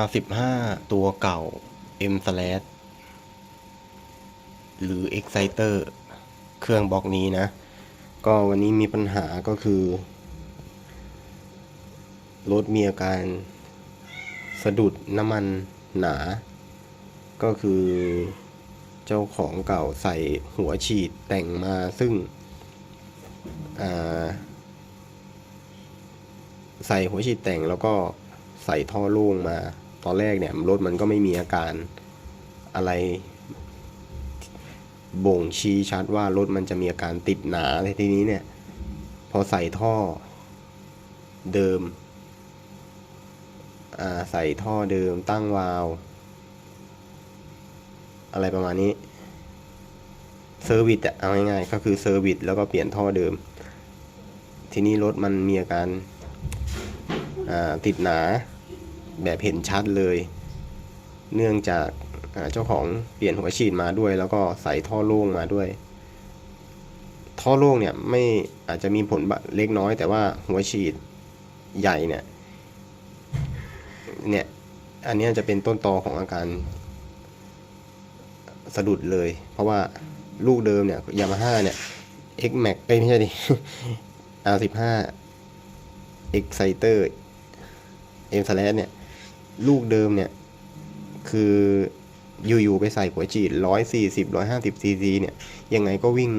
R15 ตัวเก่า M slash หรือ Exciter เครื่องบล็อกนี้นะ ก็วันนี้มีปัญหาก็คือ รถมีอาการสะดุดน้ำมันหนา ก็คือเจ้าของเก่าใส่หัวฉีดแต่งมาซึ่งใส่หัวฉีดแต่งแล้วก็ ใส่ท่อโล่งมา ตอนแรกเนี่ยรถมันก็ไม่มีอาการอะไร บ่งชี้ชัดว่ารถมันจะมีอาการติดหนาในทีนี้เนี่ย พอใส่ท่อเดิมใส่ท่อเดิมตั้งวาล์วอะไรประมาณนี้เซอร์วิสอะเอาง่ายๆก็คือเซอร์วิสแล้วก็เปลี่ยนท่อเดิม ทีนี้รถมันมีอาการติดหนา แบบเห็นชัดเลย เนื่องจากเจ้าของเปลี่ยนหัวฉีดมาด้วย แล้วก็ใส่ท่อโล่งมาด้วย ท่อโล่งเนี่ยไม่อาจจะมีผลเล็กน้อย แต่ว่าหัวฉีดใหญ่เนี่ยเนี่ยอันนี้จะเป็นต้นตอของอาการสะดุดเลย เพราะว่าลูกเดิมเนี่ยยามาฮ่าเนี่ย X Max เอ้ยไม่ใช่ดิ R15 Exciter M slash เนี่ย ลูกเดิมเนี่ย คืออยู่ๆไปใส่หัวฉีดร้อยสี่สิบร้อยห้าสิบซีซีเนี่ย ยังไงก็วิ่ง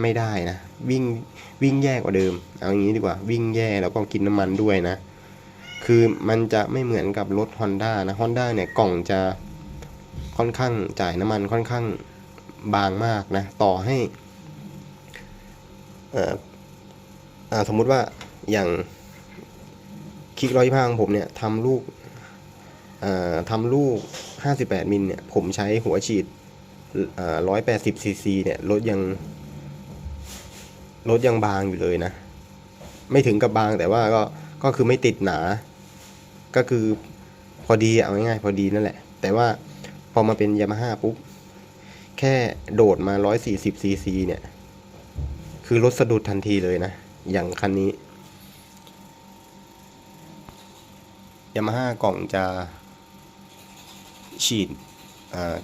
ไม่ได้นะ วิ่งวิ่งแย่กว่าเดิม เอาอย่างนี้ดีกว่าวิ่งแย่แล้วก็กินน้ำมันด้วยนะ คือมันจะไม่เหมือนกับรถ Honda นะ Honda เนี่ยกล่องจะค่อนข้างจ่ายน้ำมันค่อนข้างบางมากนะ ต่อให้อ่าสมมุติว่าอย่างคลิกร้อยพังผมเนี่ยทำลูก ทำลูก 58 มิลเนี่ย ผมใช้หัวฉีดเอ่อ180ซีซีเนี่ยรถยังรถยังบางอยู่เลยนะ ไม่ถึงกับบางแต่ว่าก็ก็คือไม่ติดหนา ก็คือพอดีเอาง่ายๆพอดีนั่นแหละ แต่ว่าพอมาเป็นยามาฮ่าปุ๊บ แค่โดดมา 140ซีซีเนี่ย คือรถสะดุดทันทีเลยนะ อย่างคันนี้ยามาฮ่ากล่องจะ ฉีด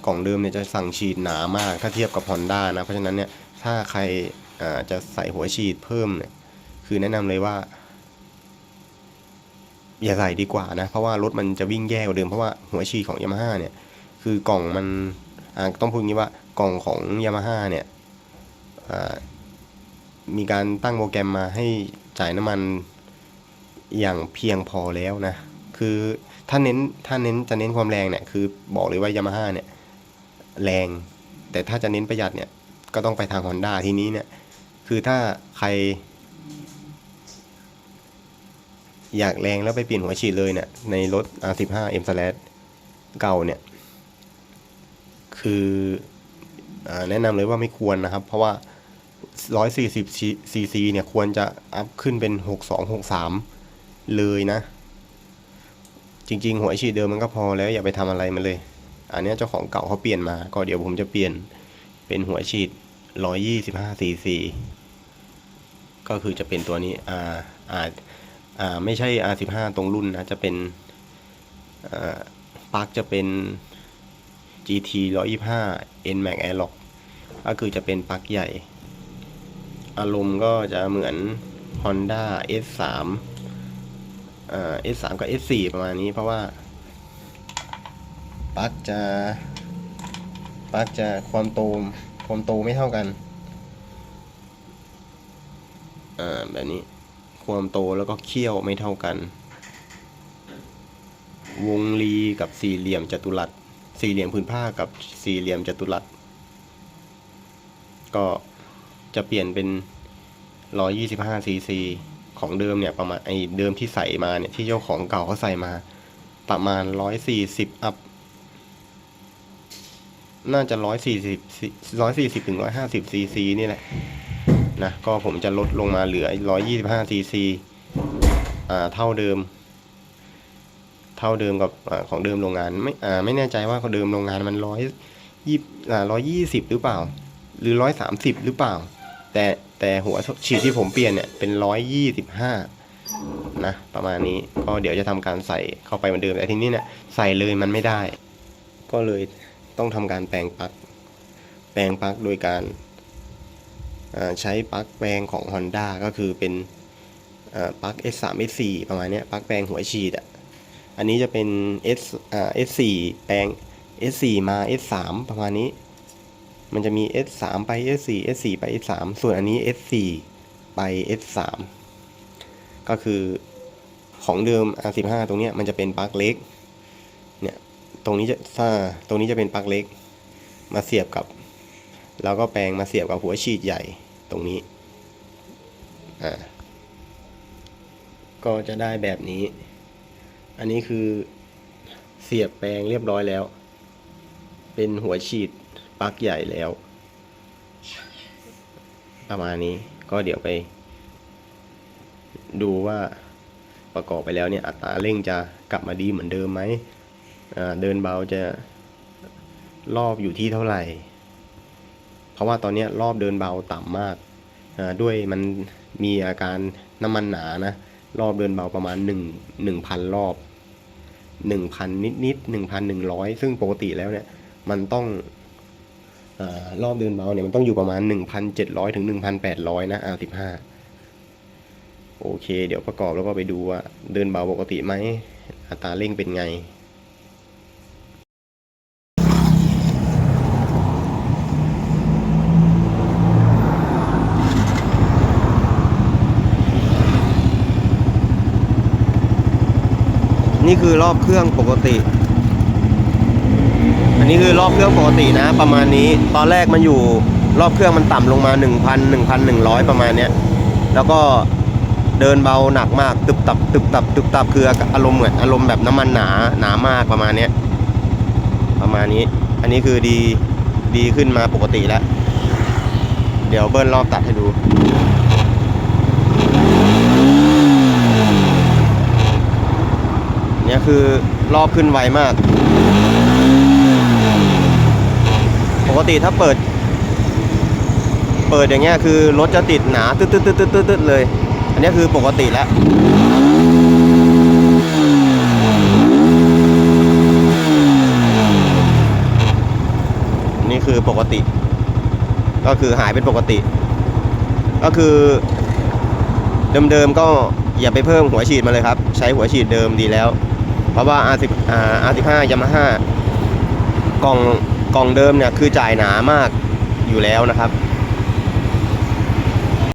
กล่องเดิมเนี่ยจะสั่งฉีดหนามากถ้าเทียบกับ Honda นะ เพราะฉะนั้นเนี่ยถ้าใครจะใส่หัวฉีดเพิ่มเนี่ยคือแนะนำเลยว่า อย่าใส่ดีกว่านะ เพราะว่ารถมันจะวิ่งแย่กว่าเดิมเพราะว่าหัวฉีดของยามาฮ่าเนี่ยคือกล่องมันต้องพูดงี้ว่ากล่องของยามาฮ่าเนี่ยมีการตั้งโปรแกรมมาให้จ่ายน้ำมันอย่างเพียงพอแล้วนะ คือ ถ้าเน้นถ้าเน้นจะเน้นความแรงเนี่ยคือบอกเลยว่ายามาฮ่าเนี่ยแรง แต่ถ้าจะเน้นประหยัดเนี่ยก็ต้องไปทาง Honda ทีนี้เนี่ยคือถ้าใคร อยากแรงแล้วไปเปลี่ยนหัวฉีดเลยเนี่ยในรถ R15 M slash เก่าเนี่ยคืออแนะนำเลยว่าไม่ควรนะครับ เพราะว่า 140ซีซีเนี่ยควรจะอัพขึ้นเป็น 62 63 เลยนะ จริงๆหัวฉีดเดิมมันก็พอแล้วอย่าไปทำอะไรมันเลย อันนี้เจ้าของเก่าเขาเปลี่ยนมา ก็เดี๋ยวผมจะเปลี่ยนเป็นหัวฉีด 125ซีซีก็คือจะเป็นตัวนี้อ่าอ่าอ่าไม่ใช่ R15 ตรงรุ่นนะ จะเป็นอ่าปลั๊กจะเป็น GT 125 NMAX Airlock ก็คือจะเป็นปลั๊กใหญ่ อารมณ์ก็จะเหมือน Honda S3 อ่า S3 กับ S4 ประมาณนี้เพราะว่าปลั๊กจะปลั๊กจะความโตความโตไม่เท่ากันอ่าแบบนี้ความโตแล้วก็เขี้ยวไม่เท่ากัน วงรีกับสี่เหลี่ยมจัตุรัสสี่เหลี่ยมพื้นผ้ากับสี่เหลี่ยมจัตุรัสก็จะเปลี่ยนเป็น 125ซีซี ของเดิมเนี่ยประมาณไอ้เดิมที่ใส่มาเนี่ยที่เจ้าของเก่าเขาใส่มา ประมาณ140อัพน่าจะ140 140ถึง150ซีซีนี่แหละนะก็ผมจะลดลงมาเหลือ125ซีซีอ่าเท่าเดิม เท่าเดิมกับอของเดิมโรงงานไม่อ่าไม่แน่ใจว่าเขาเดิมโรงงานมันร้อยยี่อ่าร้อยยี่สิบหรือเปล่า หรือร้อยสามสิบหรือเปล่า แต่ แต่หัวฉีดที่ผมเปลี่ยนเนี่ยเป็นร้อยยี่สิบห้านะประมาณนี้ก็เดี๋ยวจะทำการใส่เข้าไปเหมือนเดิมแต่ทีนี้เนี่ยใส่เลยมันไม่ได้ ก็เลยต้องทำการแปลงปลั๊กแปลงปลั๊กโดยการใช้ปลั๊กแปลงของ Honda ก็คือเป็นปลั๊ก S3 S4 ประมาณนี้ปลั๊กแปลงหัวฉีดอะอันนี้จะเป็น S S4 แปลง S4 มา S3 ประมาณนี้ มันจะมี S3 ไป S4 S4 ไป S3 ส่วนอันนี้ S4 ไป S3 ก็คือของเดิม R15 ตรงเนี้ยมันจะเป็นปลั๊กเล็ก เนี่ย ตรงนี้จะถ้าตรงนี้จะเป็นปลั๊กเล็ก มาเสียบกับ แล้วก็แปลงมาเสียบกับหัวฉีดใหญ่ตรงนี้ อ่า ก็จะได้แบบนี้ อันนี้คือเสียบแปลงเรียบร้อยแล้ว เป็นหัวฉีด ปลั๊กใหญ่แล้ว ประมาณนี้ก็เดี๋ยวไป ดูว่าประกอบไปแล้วเนี่ยอัตราเร่งจะกลับมาดีเหมือนเดิมไหมเดินเบาจะรอบอยู่ที่เท่าไหร่ เพราะว่าตอนนี้รอบเดินเบาต่ำมาก ด้วยมันมีอาการน้ำมันหนานะ รอบเดินเบาประมาณหนึ่งหนึ่งพันรอบหนึ่งพันนิดนิดหนึ่งพันหนึ่งร้อยซึ่งปกติแล้วเนี่ย มันต้อง รอบเดินเบาเนี่ยมันต้องอยู่ประมาณ 1,700 ถึง 1,800 นะ R15 โอเค เดี๋ยวประกอบแล้วก็ไปดูว่าเดินเบาปกติไหม อัตราเร่งเป็นไงนี่คือรอบเครื่องปกติ นี้คือรอบเครื่องปกตินะ ประมาณนี้ ตอนแรกมันอยู่รอบเครื่องมันต่ำลงมา 1,000 1,100 ประมาณเนี้ย แล้วก็เดินเบาหนักมาก ตึบตับตึบตับตึบตับคืออารมณ์เหมือนอารมณ์แบบน้ำมันหนาหนามากประมาณเนี้ยประมาณนี้ อันนี้คือดีดีขึ้นมาปกติแล้ว เดี๋ยวเบิ้ลรอบตัดให้ดูเนี่ยคือรอบขึ้นไวมาก ปกติถ้าเปิด เปิดอย่างเงี้ยคือรถจะติดหนาตึ๊ดตึ๊ดตึ๊ดตึ๊ดตึ๊ดเลย อันนี้คือปกติแล้วนี่คือปกติ ก็คือหายเป็นปกติ ก็คือ เดิมๆก็อย่าไปเพิ่มหัวฉีดมาเลยครับ ใช้หัวฉีดเดิมดีแล้ว เพราะว่า R10 อ่า R15 Yamaha กล่อง กล่องเดิมเนี่ยคือจ่ายหนามากอยู่แล้วนะครับ